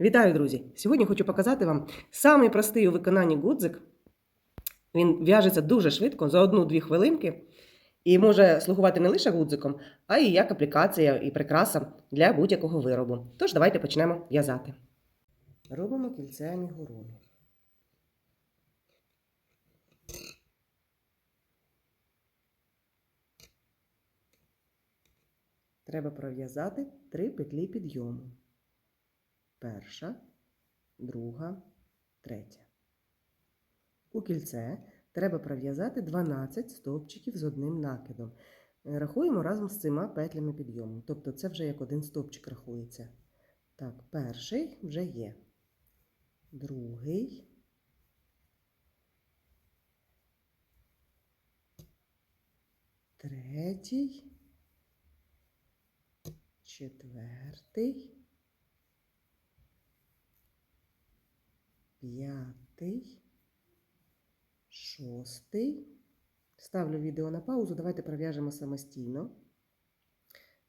Вітаю, друзі! Сьогодні хочу показати вам самий простий у виконанні гудзик. Він в'яжеться дуже швидко, за одну-дві хвилинки, і може слугувати не лише гудзиком, а й як аплікація і прикраса для будь-якого виробу. Тож давайте почнемо в'язати. Робимо кільце амігуруми. Треба пров'язати три петлі підйому перша, друга, третя. У кільце треба пров'язати 12 стовпчиків з одним накидом. Е, Рахуємо разом з цими петлями підйому. Тобто це вже як один стовпчик рахується. Так, перший вже є. Другий. Третій. Четвертий. П'ятий, шостий. Ставлю відео на паузу. Давайте пров'яжемо самостійно.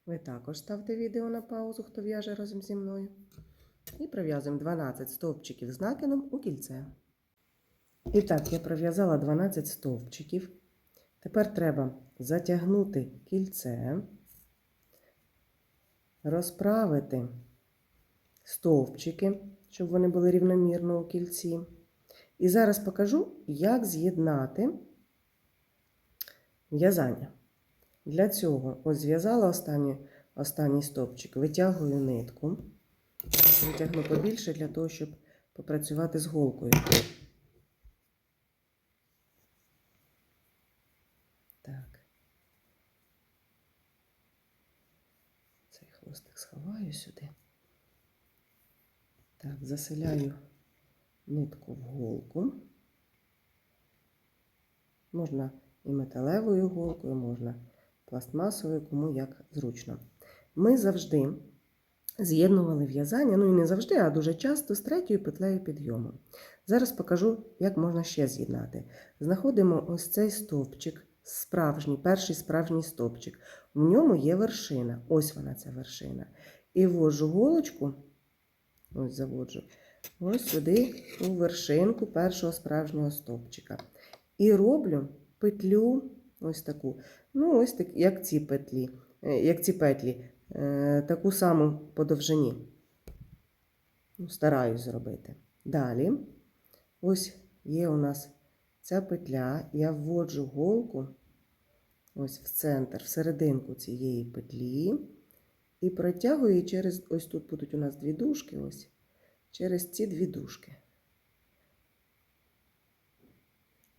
Ви також ставте відео на паузу, хто в'яже разом зі мною. І пров'язуємо 12 стовпчиків з накидом у кільце. І так, я пров'язала 12 стовпчиків. Тепер треба затягнути кільце, розправити стовпчики щоб вони були рівномірно у кільці. І зараз покажу, як з'єднати в'язання. Для цього ось зв'язала останній, останній стовпчик, витягую нитку, витягну побільше для того, щоб попрацювати з голкою. Так. Цей хвостик сховаю сюди. Так, заселяю нитку в голку. Можна і металевою голкою, можна пластмасовою, кому як зручно. Ми завжди з'єднували в'язання, ну і не завжди, а дуже часто з третьою петлею підйому. Зараз покажу, як можна ще з'єднати. Знаходимо ось цей стовпчик, справжній, перший справжній стовпчик. В ньому є вершина. Ось вона, ця вершина. І ввожу голочку. Ось заводжу. Ось сюди у вершинку першого справжнього стовпчика. І роблю петлю ось таку. Ну, ось так, як ці петлі, е, як ці петлі, е, таку саму по довжині. Ну, Стараюсь зробити. Далі, ось є у нас ця петля, я вводжу голку ось в центр, в серединку цієї петлі. І протягую через, ось тут будуть у нас дві дужки, ось, через ці дві дужки.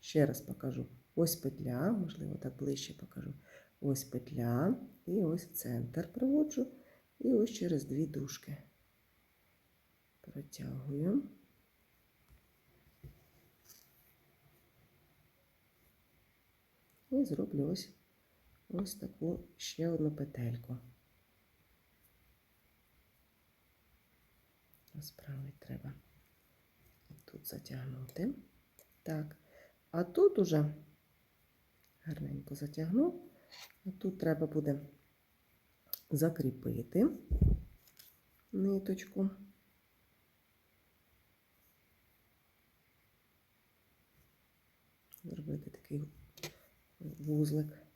Ще раз покажу. Ось петля, можливо, так ближче покажу. Ось петля, і ось центр проводжу, і ось через дві дужки. Протягую. І зроблю ось, ось таку ще одну петельку. Розправити треба. Тут затягнути. Так, а тут уже гарненько затягну, а тут треба буде закріпити ниточку. Зробити такий вузлик.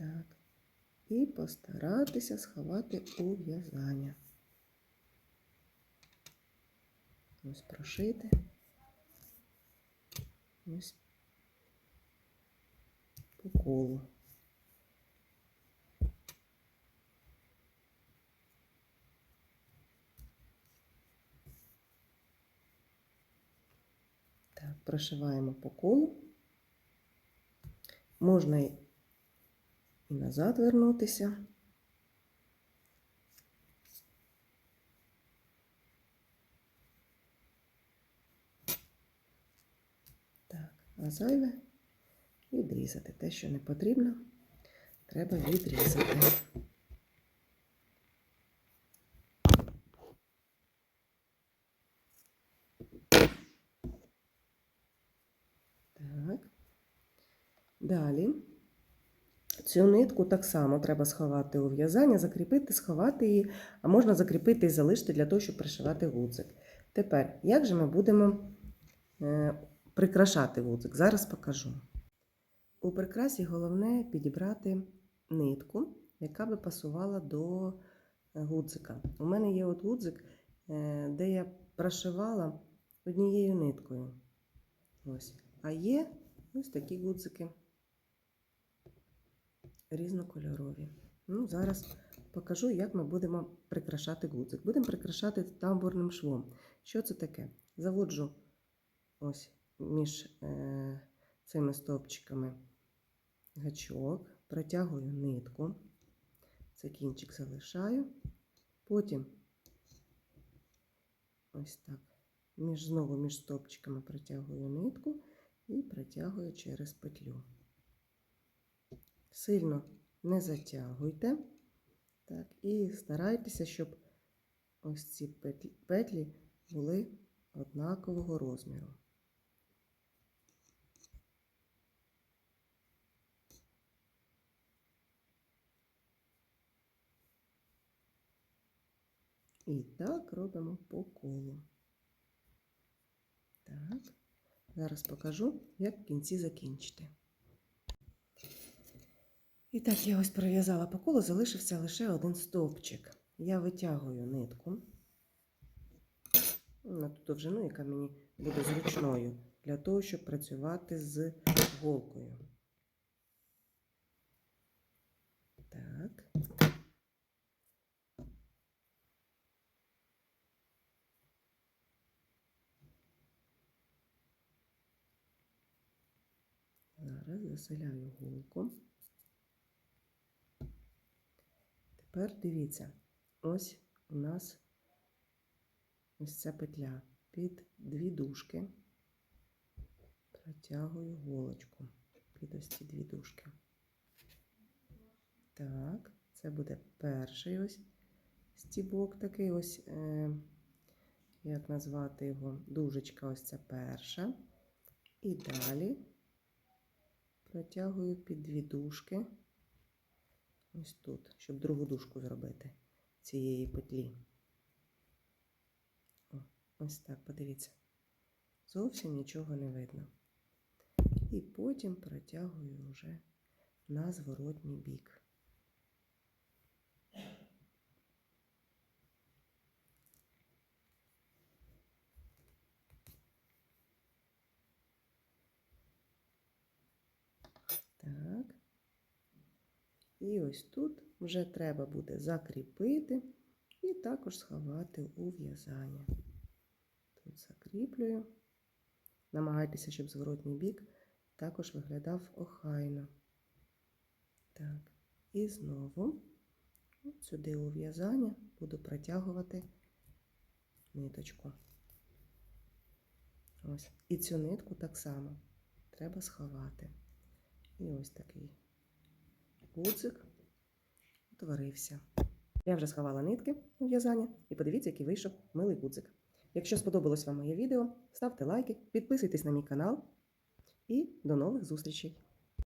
Так. І постаратися сховати у в'язання. Ось прошити. Ось по колу. Так, прошиваємо по колу. Можна і назад вернутися. Так, а зайве відрізати. Те, що не потрібно, треба відрізати. Так. Цю нитку так само треба сховати у в'язання, закріпити, сховати її, а можна закріпити і залишити для того, щоб пришивати гудзик. Тепер, як же ми будемо е, прикрашати гудзик? Зараз покажу. У прикрасі головне підібрати нитку, яка би пасувала до е, гудзика. У мене є от гудзик, е, де я прошивала однією ниткою. Ось. А є ось такі гудзики різнокольорові. Ну, зараз покажу, як ми будемо прикрашати гудзик. Будемо прикрашати тамбурним швом. Що це таке? Заводжу ось між е, цими стовпчиками гачок, протягую нитку, цей кінчик залишаю, потім ось так, між, знову між стовпчиками протягую нитку і протягую через петлю. Сильно не затягуйте. Так, і старайтеся, щоб ось ці петлі, були однакового розміру. І так робимо по колу. Так, зараз покажу, як в кінці закінчити. І так, я ось пров'язала по колу, залишився лише один стовпчик. Я витягую нитку на ту довжину, яка мені буде зручною, для того, щоб працювати з голкою. Так. Зараз заселяю голку. Тепер дивіться, ось у нас ось ця петля під дві дужки. Протягую голочку під ось ці дві дужки. Так, це буде перший ось стібок такий ось, е, як назвати його, дужечка ось ця перша. І далі протягую під дві дужки. Ось тут, щоб другу дужку зробити цієї петлі. О, ось так, подивіться. Зовсім нічого не видно. І потім протягую вже на зворотній бік. Так. І ось тут вже треба буде закріпити і також сховати у в'язання. Тут закріплюю. Намагайтеся, щоб зворотній бік також виглядав охайно. Так, і знову сюди у в'язання буду протягувати ниточку. Ось. І цю нитку так само треба сховати. І ось такий гудзик утворився. Я вже сховала нитки у в'язання і подивіться, який вийшов милий гудзик. Якщо сподобалось вам моє відео, ставте лайки, підписуйтесь на мій канал і до нових зустрічей!